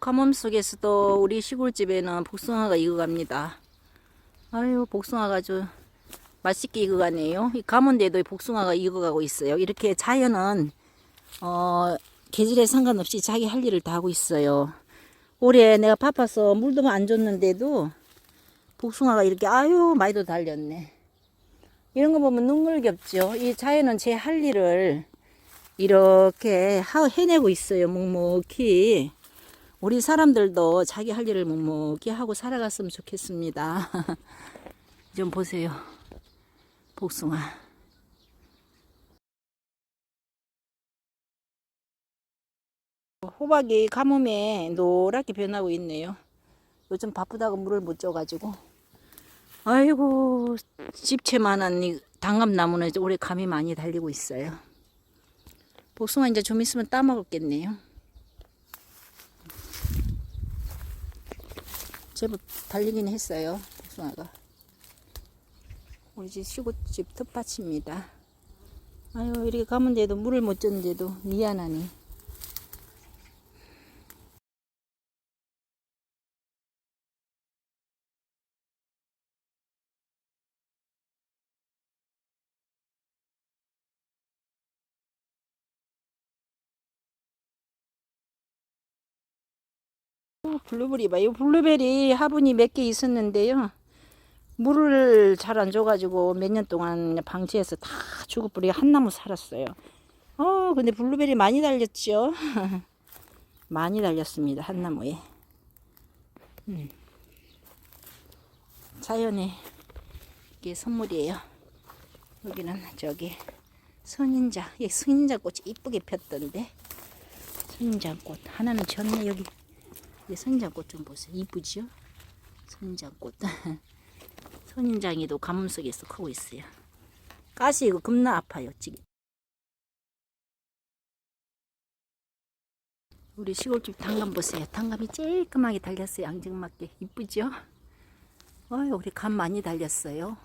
가뭄 속에서도 우리 시골집에는 복숭아가 익어갑니다. 아유, 복숭아가 아주 맛있게 익어가네요. 이 가뭄데도 복숭아가 익어가고 있어요. 이렇게 자연은, 어, 계절에 상관없이 자기 할 일을 다 하고 있어요. 올해 내가 바빠서 물도 안 줬는데도 복숭아가 이렇게 아유, 많이도 달렸네. 이런 거 보면 눈물겹죠. 이 자연은 제 할 일을 이렇게 하- 해내고 있어요. 묵묵히. 우리 사람들도 자기 할 일을 묵묵히 하고 살아갔으면 좋겠습니다. 좀 보세요. 복숭아. 호박이 가뭄에 노랗게 변하고 있네요. 요즘 바쁘다고 물을 못 줘가지고. 아이고, 집채만한 이 당감나무는 올해 감이 많이 달리고 있어요. 복숭아 이제 좀 있으면 따먹었겠네요. 제법 달리긴 했어요. 복숭아가. 우리 집 시골집 텃밭입니다. 아유 이렇게 가면데도 물을 못 줬는데도 미안하니. 블루베리 봐. 이 블루베리 화분이 몇 개 있었는데요. 물을 잘 안 줘가지고 몇 년 동안 방치해서 다 죽어버리고 한 나무 살았어요. 어, 근데 블루베리 많이 달렸죠? 많이 달렸습니다. 한 나무에. 음. 자연의 이게 선물이에요. 여기는 저기 선인자, 이 선인자 꽃이 이쁘게 폈던데. 선인자 꽃 하나는 졌네 여기. 이 선인장꽃 좀 보세요. 이쁘죠? 선인장꽃. 선인장이도 가뭄 속에서 크고 있어요. 가시 이거 겁나 아파요. 지금. 우리 시골집 당감 보세요. 당감이 쬐끔하게 달렸어요. 앙증맞게. 이쁘죠? 어이, 우리 감 많이 달렸어요.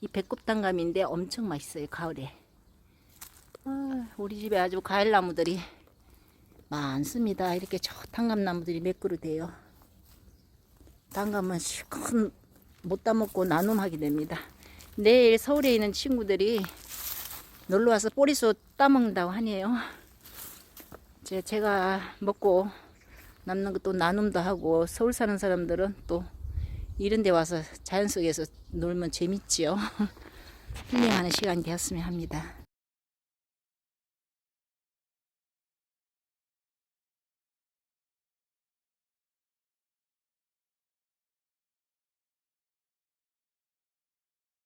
이 배꼽 당감인데 엄청 맛있어요. 가을에. 아, 우리 집에 아주 과일 나무들이 많습니다. 이렇게 저 당감나무들이 몇 그루 돼요. 당감은 실컷 못 따먹고 나눔하게 됩니다. 내일 서울에 있는 친구들이 놀러 와서 보리수 따먹는다고 하네요. 제- 제가 먹고 남는 것도 나눔도 하고 서울 사는 사람들은 또 이런 데 와서 자연 속에서 놀면 재밌지요. 힐링하는 시간이 되었으면 합니다.